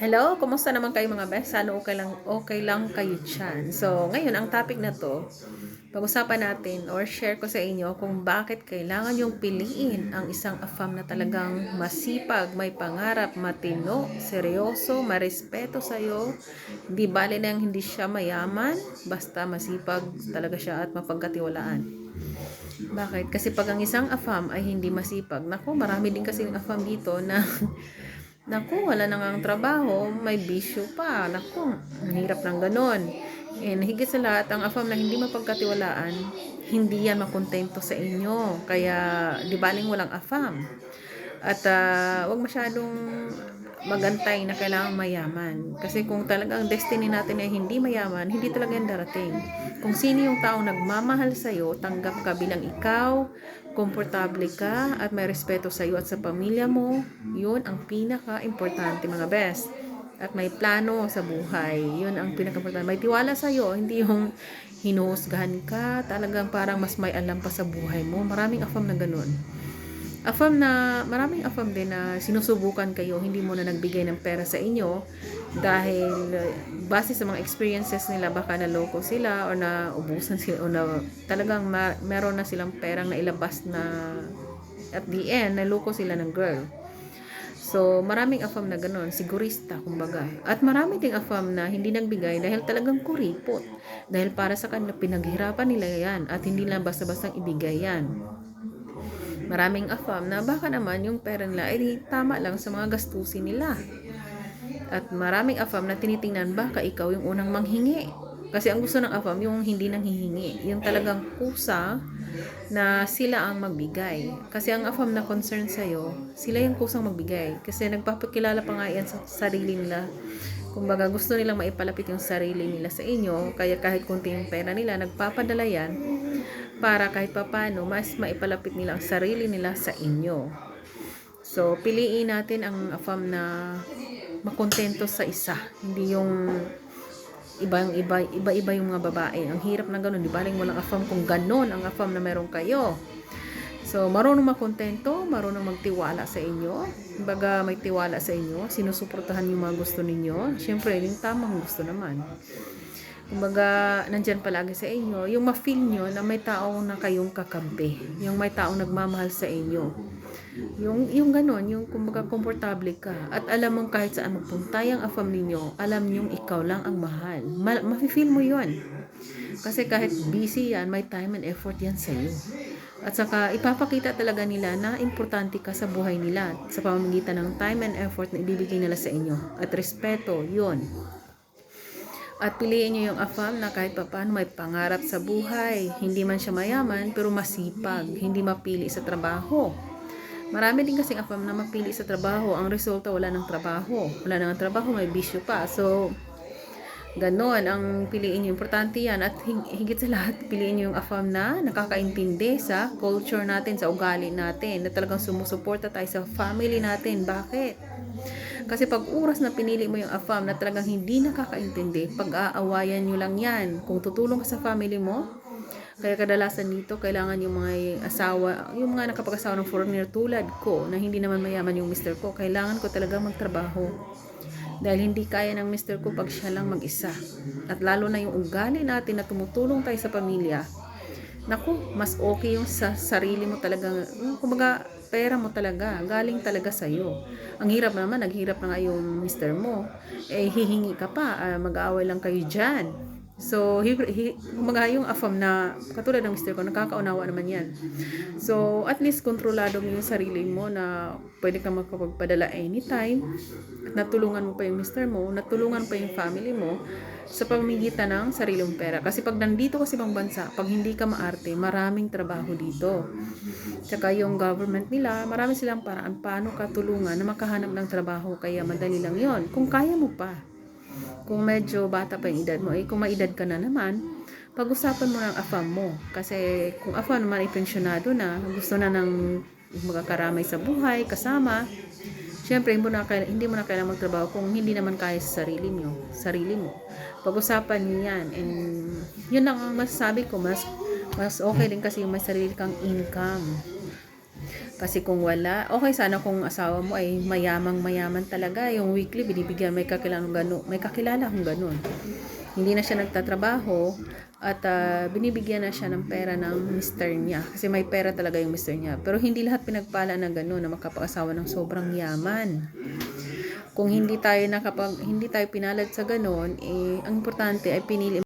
Hello, kumusta naman kayo mga best? Sana okay lang, okay lang kayo dyan. So, ngayon, ang topic na to, pag-usapan natin or share ko sa inyo kung bakit kailangan yung piliin ang isang afam na talagang masipag, may pangarap, matino, seryoso, marespeto sa'yo. Hindi bali na hindi siya mayaman, basta masipag talaga siya at mapagkatiwalaan. Bakit? Kasi pag ang isang afam ay hindi masipag, naku, marami din kasi afam dito na Naku, wala na nga ang trabaho, may bisyo pa. Naku, ang hirap ng ganon. And higit sa lahat, ang afam na hindi mapagkatiwalaan, hindi yan makontento sa inyo. Kaya, di baling walang afam. At uh, wag masyadong magantay na kailangang mayaman. Kasi kung talagang destiny natin ay hindi mayaman, hindi talaga yan darating. Kung sino yung taong nagmamahal sa'yo, tanggap ka bilang ikaw, komportable ka at may respeto sa iyo at sa pamilya mo, yun ang pinaka-importante mga best. At may plano sa buhay, yun ang pinaka-importante. May tiwala sa iyo, hindi yung hinuhusgahan ka, talagang parang mas may alam pa sa buhay mo. Maraming afam na ganun. Afam na, maraming afam din na sinusubukan kayo, hindi mo na nagbigay ng pera sa inyo dahil base sa mga experiences nila baka naloko sila o na ubusan sila o na talagang ma- meron na silang perang na ilabas na at the end naloko sila ng girl. So, maraming afam na ganun, sigurista, kumbaga. At marami ding afam na hindi nagbigay dahil talagang kuripot. Dahil para sa kanila, pinaghirapan nila yan at hindi lang basta-bastang ibigay yan maraming afam na baka naman yung pera nila ay tama lang sa mga gastusin nila. At maraming afam na tinitingnan baka ikaw yung unang manghingi. Kasi ang gusto ng afam yung hindi nang hihingi. Yung talagang kusa na sila ang magbigay. Kasi ang afam na concern sa'yo, sila yung kusang magbigay. Kasi nagpapakilala pa nga yan sa sarili nila. Kumbaga gusto nilang maipalapit yung sarili nila sa inyo. Kaya kahit kunti yung pera nila, nagpapadala yan para kahit papano mas maipalapit nila ang sarili nila sa inyo. So, piliin natin ang afam na makontento sa isa. Hindi yung ibang iba iba iba yung mga babae. Ang hirap na ganun, di ba? Walang afam kung ganon ang afam na meron kayo. So, marunong makontento, marunong magtiwala sa inyo. Baga may tiwala sa inyo, sinusuportahan yung mga gusto ninyo. Siyempre, yung tamang gusto naman kumbaga, nandyan palagi sa inyo, yung ma-feel nyo na may tao na kayong kakampi, yung may taong nagmamahal sa inyo. Yung, yung ganon, yung kumbaga komportable ka, at alam mong kahit saan magpunta yung afam ninyo, alam nyo ikaw lang ang mahal. Ma- mafe-feel mo yon Kasi kahit busy yan, may time and effort yan sa iyo. At saka ipapakita talaga nila na importante ka sa buhay nila sa pamamagitan ng time and effort na ibibigay nila sa inyo. At respeto, yon at piliin niyo yung afam na kahit papaano may pangarap sa buhay. Hindi man siya mayaman, pero masipag. Hindi mapili sa trabaho. Marami din kasing afam na mapili sa trabaho. Ang resulta, wala ng trabaho. Wala nang trabaho, may bisyo pa. So, ganon ang piliin niyo. Importante yan. At higit sa lahat, piliin niyo yung afam na nakakaintindi sa culture natin, sa ugali natin. Na talagang sumusuporta tayo sa family natin. Bakit? Kasi pag oras na pinili mo yung AFAM na talagang hindi nakakaintindi, pag-aawayan nyo lang yan. Kung tutulong ka sa family mo, kaya kadalasan dito, kailangan yung mga asawa, yung mga nakapag-asawa ng foreigner tulad ko, na hindi naman mayaman yung mister ko, kailangan ko talaga magtrabaho. Dahil hindi kaya ng mister ko pag siya lang mag-isa. At lalo na yung ugali natin na tumutulong tayo sa pamilya, naku, mas okay yung sa sarili mo talaga. Kumbaga, pera mo talaga, galing talaga sa iyo. Ang hirap naman, naghirap na nga yung mister mo, eh hihingi ka pa, uh, mag-aaway lang kayo dyan. So, hi, hi, kumaga yung afam na, katulad ng mister ko, nakakaunawa naman yan. So, at least kontrolado mo yung sarili mo na pwede kang makapagpadala anytime. At natulungan mo pa yung mister mo, natulungan pa yung family mo sa pamamagitan ng sariling pera. Kasi pag nandito kasi ibang bansa, pag hindi ka maarte, maraming trabaho dito. Tsaka yung government nila, marami silang paraan paano ka tulungan na makahanap ng trabaho. Kaya madali lang yon Kung kaya mo pa. Kung medyo bata pa yung edad mo, eh kung may edad ka na naman, pag-usapan mo ng afam mo. Kasi kung afam naman ay pensyonado na, gusto na ng magkakaramay sa buhay, kasama, Siyempre, hindi mo na, hindi mo na kailangan magtrabaho kung hindi naman kaya sa sarili mo. Sarili mo. Pag-usapan niyo yan. And yun lang ang masasabi ko. Mas, mas okay din kasi yung may sarili kang income. Kasi kung wala, okay sana kung asawa mo ay mayamang mayaman talaga. Yung weekly, binibigyan, may kakilala gano, may kakilala kung ganun. Hindi na siya nagtatrabaho at ah, binibigyan na siya ng pera ng mister niya. Kasi may pera talaga yung mister niya. Pero hindi lahat pinagpala na ganun na makapag-asawa ng sobrang yaman. Kung hindi tayo nakapag hindi tayo pinalad sa ganun, eh ang importante ay pinili